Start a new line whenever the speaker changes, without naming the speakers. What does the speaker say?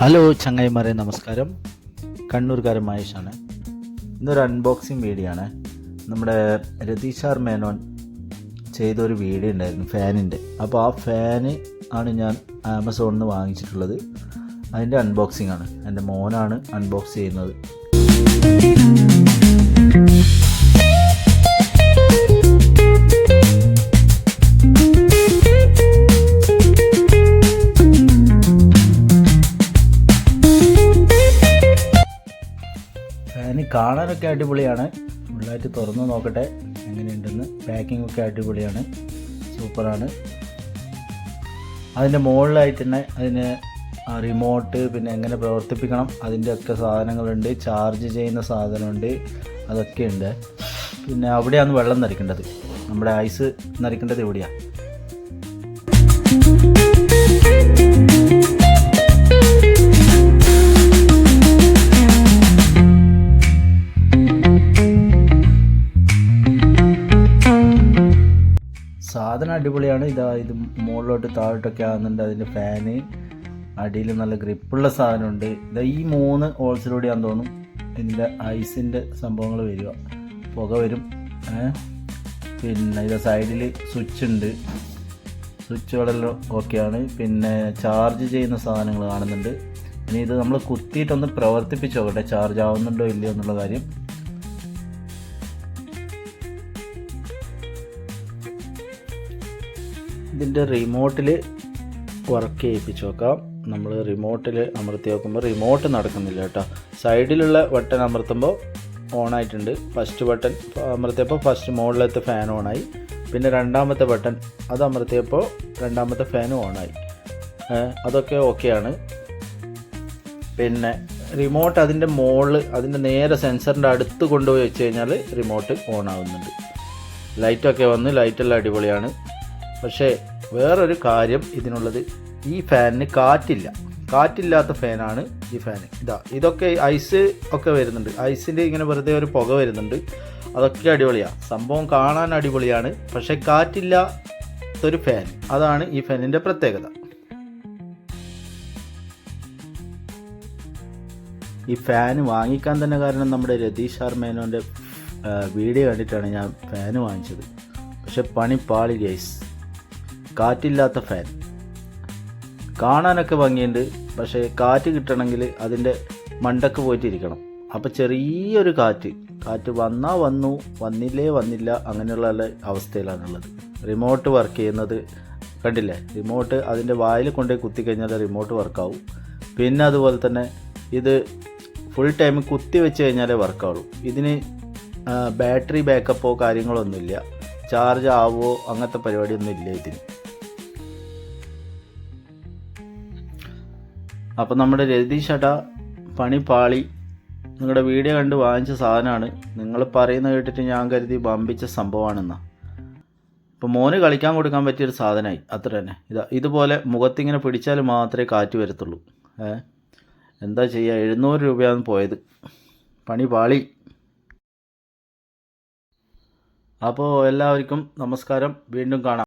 Hello ചങ്ങായിമാരെ നമസ്കാരം. കണ്ണൂർക്കാരൻ മഹേഷാണ് ഇന്നൊരു അൺബോക്സിങ് വീഡിയോ ആണ് നമ്മുടെ രതീഷാർ മേനോൻ ചെയ്തൊരു വീഡിയോ ഉണ്ടായിരുന്നു ഫാനിന്റെ. അപ്പോൾ ആ ഫാന് ആണ് ഞാൻ ആമസോണിൽ നിന്ന് വാങ്ങിച്ചിട്ടുള്ളത്. അതിന്റെ അൺബോക്സിംഗ് ആണ്. എന്റെ മോനാണ് അൺബോക്സ് ചെയ്യുന്നത്. കാണാനൊക്കെ അടിപൊളിയാണ്. ഫുള്ളായിട്ട് തുറന്ന് നോക്കട്ടെ. എങ്ങനെയുണ്ടെന്ന് പാക്കിംഗ് ഒക്കെ അടിപൊളിയാണ്. സൂപ്പറാണ്. അതിന്റെ മുകളിലായിട്ട് തന്നെ അതിന് റിമോട്ട് പിന്നെ എങ്ങനെ പ്രവർത്തിപ്പിക്കണം അതിന്റെ ഒക്കെ സാധനങ്ങളുണ്ട്. ചാർജ് ചെയ്യുന്ന സാധനമുണ്ട്. അതൊക്കെ ഉണ്ട് പിന്നെ അവിടെയാണ് വെള്ളം നിറയ്ക്കേണ്ടത്. നമ്മുടെ ഐസ് നിറയ്ക്കേണ്ടത് എവിടെയാണ് സാധനം അടിപൊളിയാണ്. ഇതാ ഇത് മുകളിലോട്ട് താഴോട്ടൊക്കെ ആകുന്നുണ്ട് അതിന്റെ ഫാന് അടിയിൽ നല്ല ഗ്രിപ്പുള്ള സാധനമുണ്ട്. ഇതാ ഈ മൂന്ന് ഹോൾസിലൂടെയാന്ന് തോന്നും ഇതിന്റെ ഐസിന്റെ സംഭവങ്ങൾ വരിക. പുക വരും. പിന്നെ ഇത് സൈഡിൽ സ്വിച്ച് ഉണ്ട്. സ്വിച്ചുകളെല്ലാം ഓക്കെയാണ് പിന്നെ ചാർജ് ചെയ്യുന്ന സാധനങ്ങൾ കാണുന്നുണ്ട്. ഇനി ഇത് നമ്മൾ കുത്തിയിട്ടൊന്ന് പ്രവർത്തിപ്പിച്ച് നോക്കട്ടെ. ചാർജ് ആവുന്നുണ്ടോ ഇല്ലയോ എന്നുള്ള കാര്യം. ഇതിന്റെ റിമോട്ടിൽ വർക്ക് ചെയ്യിപ്പിച്ച് നോക്കാം. നമ്മൾ റിമോട്ടിൽ അമർത്തി നോക്കുമ്പോൾ റിമോട്ട് നടക്കുന്നില്ല കേട്ടോ. സൈഡിലുള്ള ബട്ടൺ അമർത്തുമ്പോൾ ഓൺ ആയിട്ടുണ്ട് ഫസ്റ്റ് ബട്ടൺ അമർത്തിയപ്പോൾ ഫസ്റ്റ് മുകളിലത്തെ ഫാൻ ഓണായി പിന്നെ രണ്ടാമത്തെ ബട്ടൺ അത് അമർത്തിയപ്പോൾ രണ്ടാമത്തെ ഫാനും ഓണായി അതൊക്കെ ഓക്കെയാണ് പിന്നെ റിമോട്ട് അതിന്റെ മുകളിൽ അതിന്റെ നേരെ സെൻസറിന്റെ അടുത്ത് കൊണ്ടുപോയി വെച്ച് കഴിഞ്ഞാൽ റിമോട്ട് ഓൺ ആവുന്നുണ്ട്. ലൈറ്റൊക്കെ വന്ന് ലൈറ്റെല്ലാം അടിപൊളിയാണ്. പക്ഷേ വേറൊരു കാര്യം ഇതിനുള്ളത്. ഈ ഫാനിന് കാറ്റില്ല. കാറ്റില്ലാത്ത ഫാനാണ് ഈ ഫാൻ ഇതാ ഇതൊക്കെ ഐസ് ഒക്കെ വരുന്നുണ്ട്. ഐസിന്റെ ഇങ്ങനെ വെറുതെ ഒരു പുക വരുന്നുണ്ട്. അതൊക്കെ അടിപൊളിയാണ് സംഭവം കാണാൻ അടിപൊളിയാണ്. പക്ഷേ കാറ്റില്ലാത്തൊരു ഫാൻ. അതാണ് ഈ ഫാനിന്റെ പ്രത്യേകത. ഈ ഫാൻ വാങ്ങിക്കാൻ തന്നെ കാരണം നമ്മുടെ രതീഷ് ആർ മേനോന്റെ വീഡിയോ കണ്ടിട്ടാണ് ഞാൻ ഫാൻ വാങ്ങിച്ചത്. പക്ഷെ പണി പാളി ഗൈസ് കാറ്റില്ലാത്ത ഫാൻ കാണാനൊക്കെ ഭംഗിയുണ്ട് പക്ഷേ കാറ്റ് കിട്ടണമെങ്കിൽ അതിന്റെ മണ്ടക്ക് പോയിട്ടിരിക്കണം. അപ്പോൾ ചെറിയൊരു കാറ്റ് കാറ്റ് വന്നാൽ വന്നു വന്നില്ലേ വന്നില്ല അങ്ങനെയുള്ള അവസ്ഥയിലാണുള്ളത് റിമോട്ട് വർക്ക് ചെയ്യുന്നത് കണ്ടില്ലേ? റിമോട്ട് അതിന്റെ വായിൽ കൊണ്ടുപോയി കുത്തിക്കഴിഞ്ഞാൽ റിമോട്ട് വർക്കാവും പിന്നെ അതുപോലെ തന്നെ ഇത് ഫുൾ ടൈം കുത്തി വെച്ച് കഴിഞ്ഞാലേ വർക്കാവുള്ളൂ ഇതിന് ബാറ്ററി ബാക്കപ്പോ കാര്യങ്ങളൊന്നുമില്ല ചാർജ് ആവോ അങ്ങനത്തെ പരിപാടിയൊന്നും ഇല്ല ഇതിന്. അപ്പം നമ്മുടെ രതീഷ് ചേട്ടാ പണി പാളി. നിങ്ങളുടെ വീഡിയോ കണ്ട് വാങ്ങിച്ച സാധനമാണ്. നിങ്ങൾ പറയുന്ന കേട്ടിട്ട് ഞാൻ കരുതി ബമ്പിച്ച സംഭവമാണെന്നാ. അപ്പോൾ മോന് കളിക്കാൻ കൊടുക്കാൻ പറ്റിയൊരു സാധനമായി അത്ര തന്നെ. ഇതാ ഇതുപോലെ മുഖത്തിങ്ങനെ പിടിച്ചാൽ മാത്രമേ കാറ്റ് വരത്തുള്ളൂ. ഏ? എന്താ ചെയ്യുക എഴുന്നൂറ് രൂപയാണ് പോയത്. പണി പാളി. അപ്പോൾ എല്ലാവർക്കും നമസ്കാരം. വീണ്ടും കാണാം.